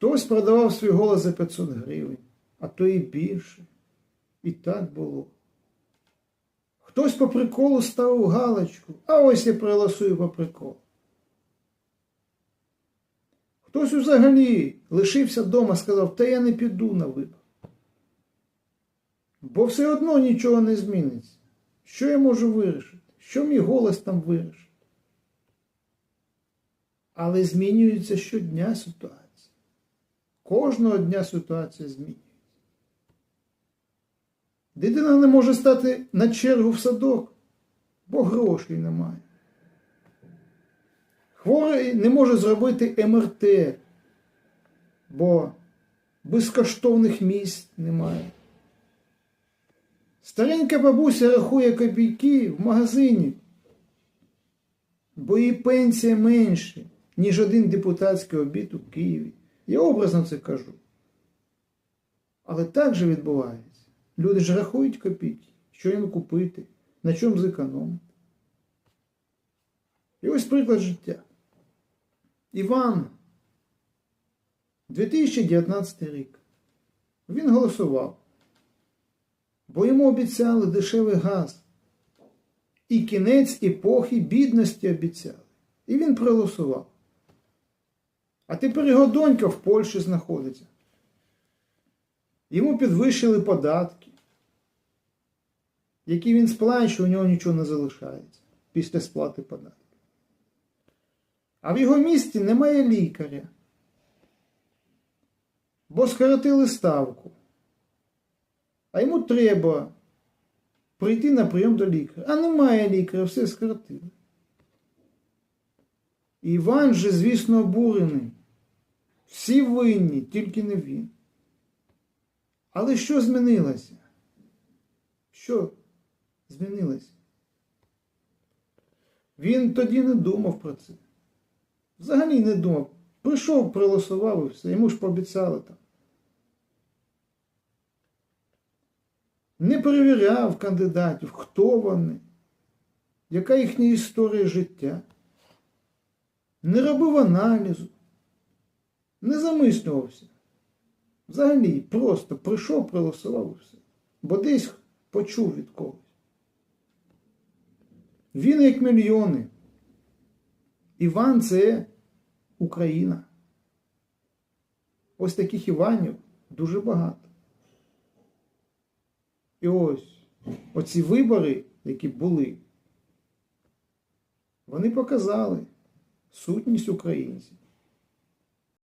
Хтось продавав свій голос за 500 гривень, а то і більше. І так було. Хтось по приколу ставив галочку, а ось я проголосую по приколу. Хтось взагалі лишився вдома, сказав, та я не піду на вибори. Бо все одно нічого не зміниться. Що я можу вирішити? Що мій голос там вирішить? Але змінюється щодня ситуація. Кожного дня ситуація змінюється. Дитина не може стати на чергу в садок, бо грошей немає. Хворий не може зробити МРТ, бо безкоштовних місць немає. Старенька бабуся рахує копійки в магазині, бо її пенсія менше, ніж один депутатський обід у Києві. Я образно це кажу. Але так же відбувається. Люди ж рахують копійки, що їм купити, на чому зекономити. І ось приклад життя. Іван, 2019 рік. Він голосував, бо йому обіцяли дешевий газ. І кінець епохи бідності обіцяли. І він проголосував. А тепер його донька в Польщі знаходиться. Йому підвищили податки, які він сплачує, у нього нічого не залишається після сплати податків. А в його місті немає лікаря, бо скоротили ставку. А йому треба прийти на прийом до лікаря. А немає лікаря, все скоротили. Іван же, звісно, обурений. Всі винні, тільки не він. Але що змінилося? Що змінилося? Він тоді не думав про це. Взагалі не думав. Прийшов, проголосував і все, йому ж пообіцяли там. Не перевіряв кандидатів, хто вони, яка їхня історія життя. Не робив аналізу, не замислювався. Взагалі просто прийшов, проголосував все. Бо десь почув від когось. Він як мільйони. Іван це Україна. Ось таких Іванів дуже багато. І ось оці вибори, які були, вони показали сутність українців.